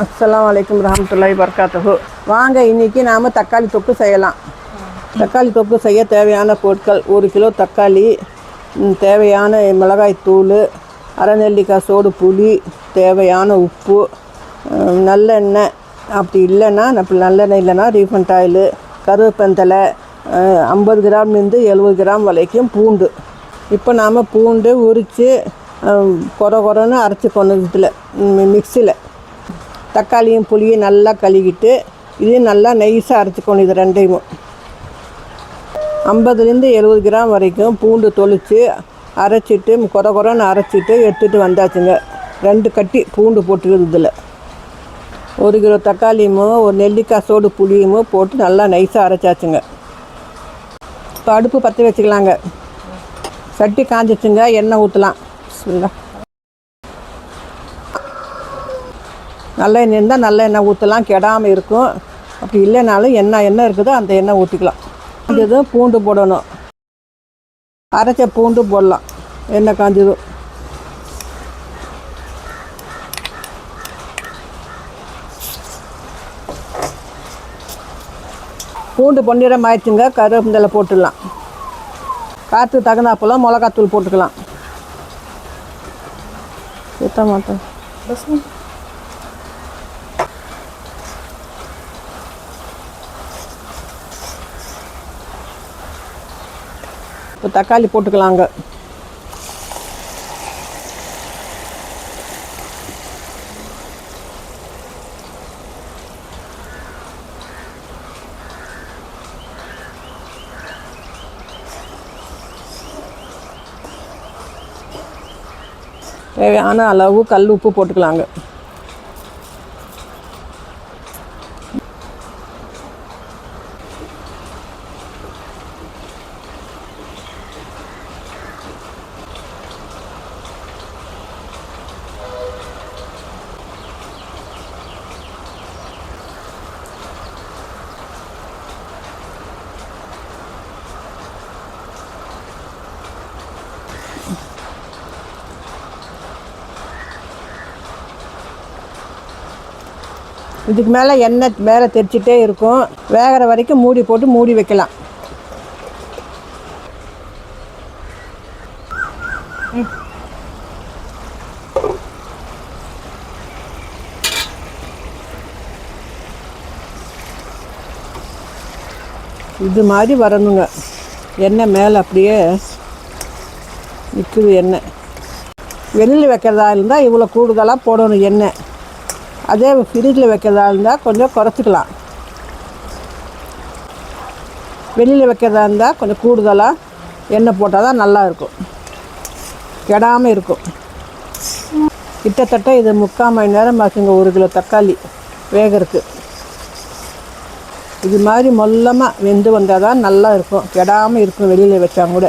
அஸ்லாம் வலைக்கம் ரஹமத்துல்லாய் வர்க்காத்தகு வாங்க இன்றைக்கி நாம் தக்காளி தொக்கு செய்யலாம். தக்காளி தொக்கு செய்ய தேவையான பொருட்கள் ஒரு கிலோ தக்காளி தேவையான மிளகாய் தூள் அரை நெல்லிக்காய் சோடு புளி தேவையான உப்பு நல்லெண்ணெய். அப்படி இல்லைன்னா நம்ம நல்லெண்ணெய் இல்லைன்னா ரீஃபண்ட் ஆயிலு கருவேப்பந்தலை ஐம்பது கிராம்லேருந்து எழுபது கிராம் வரைக்கும் பூண்டு. இப்போ நாம் பூண்டு உரித்து கொர கொரன்னு அரைச்சிக்கணும் இதில் மிக்சியில் தக்காளியும் புளியும் நல்லா கழுவிட்டு இதையும் நல்லா நைஸாக அரைச்சிக்கணும் இது ரெண்டையும். ஐம்பதுலேருந்து எழுபது கிராம் வரைக்கும் பூண்டு தொளித்து அரைச்சிட்டு கொர கொரன்னு அரைச்சிட்டு எடுத்துகிட்டு வந்தாச்சுங்க. ரெண்டு கட்டி பூண்டு போட்டுக்கிறது இதில். ஒரு கிலோ தக்காளியும் ஒரு நெல்லிக்காய் சோடு புளியுமோ போட்டு நல்லா நைஸாக அரைச்சாச்சுங்க. இப்போ அடுப்பு பற்ற வச்சுக்கலாங்க. சட்டி காஞ்சிச்சுங்க எண்ணெய் ஊற்றலாம் சரிங்களா நல்ல எண்ணெய் இருந்தால் நல்ல எண்ணெய் ஊற்றலாம் கெடாமல் இருக்கும். அப்படி இல்லைனாலும் எண்ணெய் எண்ணெய் இருக்குதோ அந்த எண்ணெய் ஊற்றிக்கலாம் காஞ்சதும் பூண்டு போடணும். அரைச்ச பூண்டு போடலாம். எண்ணெய் காஞ்சதும். பூண்டு பொன்னிறம் ஆயிடுச்சுங்க கருவேப்பிலை போட்டுடலாம். காற்று தகுந்தாப்புல மிளகாத்தூள் போட்டுக்கலாம். சுத்த இப்போ தக்காளி போட்டுக்கலாங்க. தேவையான அளவு கல் உப்பு போட்டுக்கலாங்க. இதுக்கு மேலே எண்ணெய் மேலே தெரிச்சிட்டே இருக்கும். வேகிற வரைக்கும் மூடி போட்டு மூடி வைக்கலாம். இது மாதிரி வரணுங்க. எண்ணெய் மேலே அப்படியே நிற்குது எண்ணெய். வெளியில் வைக்கிறதா இருந்தால் இவ்வளோ கூடுதலாக போடணும் எண்ணெய். அதே ஃப்ரிட்ஜில் வைக்கிறதா இருந்தால் கொஞ்சம் குறைச்சிக்கலாம். வெளியில் வைக்கிறதா இருந்தால் கொஞ்சம் கூடுதலாக எண்ணெய் போட்டால் தான் நல்லா இருக்கும். கெடாமல் இருக்கும். கிட்டத்தட்ட இது முக்கால் மணி நேரம் ஆச்சுங்க ஒரு கிலோ தக்காளி வேகறதுக்கு. இது மாதிரி மொல்லமாக வெந்து வந்தால் தான் நல்லா இருக்கும். கெடாமல் இருக்கும் வெளியில் வச்சா கூட.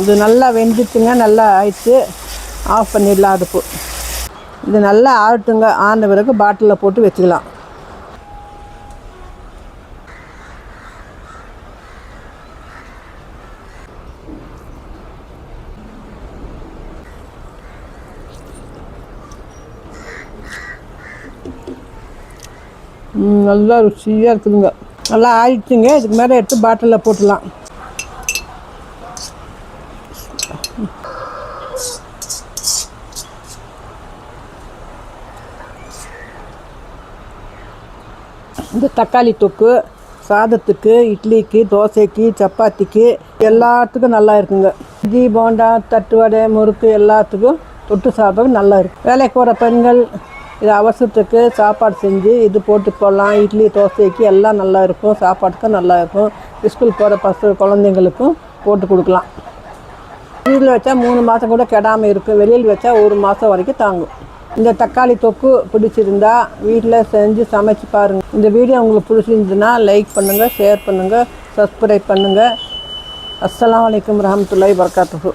இது நல்லா வெந்துச்சுங்க நல்லா ஆயிடுச்சு ஆஃப் பண்ணிடலாம் அடுப்பு. இது நல்லா ஆறட்டுங்க. ஆன பிறகு பாட்டிலில் போட்டு வச்சுக்கலாம். நல்லா ருசியாக இருக்குதுங்க. நல்லா ஆயிடுச்சுங்க இதுக்கு மேலே எடுத்து பாட்டிலில் போட்டுடலாம் இந்த தக்காளி தொக்கு சாதத்துக்கு இட்லிக்கு தோசைக்கு சப்பாத்திக்கு எல்லாத்துக்கும் நல்லா இருக்குங்க. இட்லி போண்டா தட்டுவடை முறுக்கு எல்லாத்துக்கும் தொட்டு சாப்பிட நல்லா இருக்கும் வேலைக்கு போகிற பெண்கள் இது அவசரத்துக்கு சாப்பாடு செஞ்சு இது போட்டு போடலாம். இட்லி தோசைக்கு எல்லாம் நல்லா இருக்கும். சாப்பாட்டுக்கும் நல்லா இருக்கும். ஸ்கூல் போகிற பசு குழந்தைங்களுக்கும் போட்டு கொடுக்கலாம். வீட்டில் வச்சா மூணு மாதம் கூட கெடாமல் இருக்கும் வெளியில் வச்சா ஒரு மாதம் வரைக்கும் தாங்கும். இந்த தக்காளி தொக்கு பிடிச்சிருந்தா வீட்டில் செஞ்சு சமைச்சு பாருங்கள் இந்த வீடியோ உங்களுக்கு பிடிச்சிருந்ததுன்னா லைக் பண்ணுங்கள் ஷேர் பண்ணுங்கள் சப்ஸ்கிரைப் பண்ணுங்கள் அஸ்லாம் வலைக்கம் ரஹமத்துல்லாஹி வபரகாத்துஹு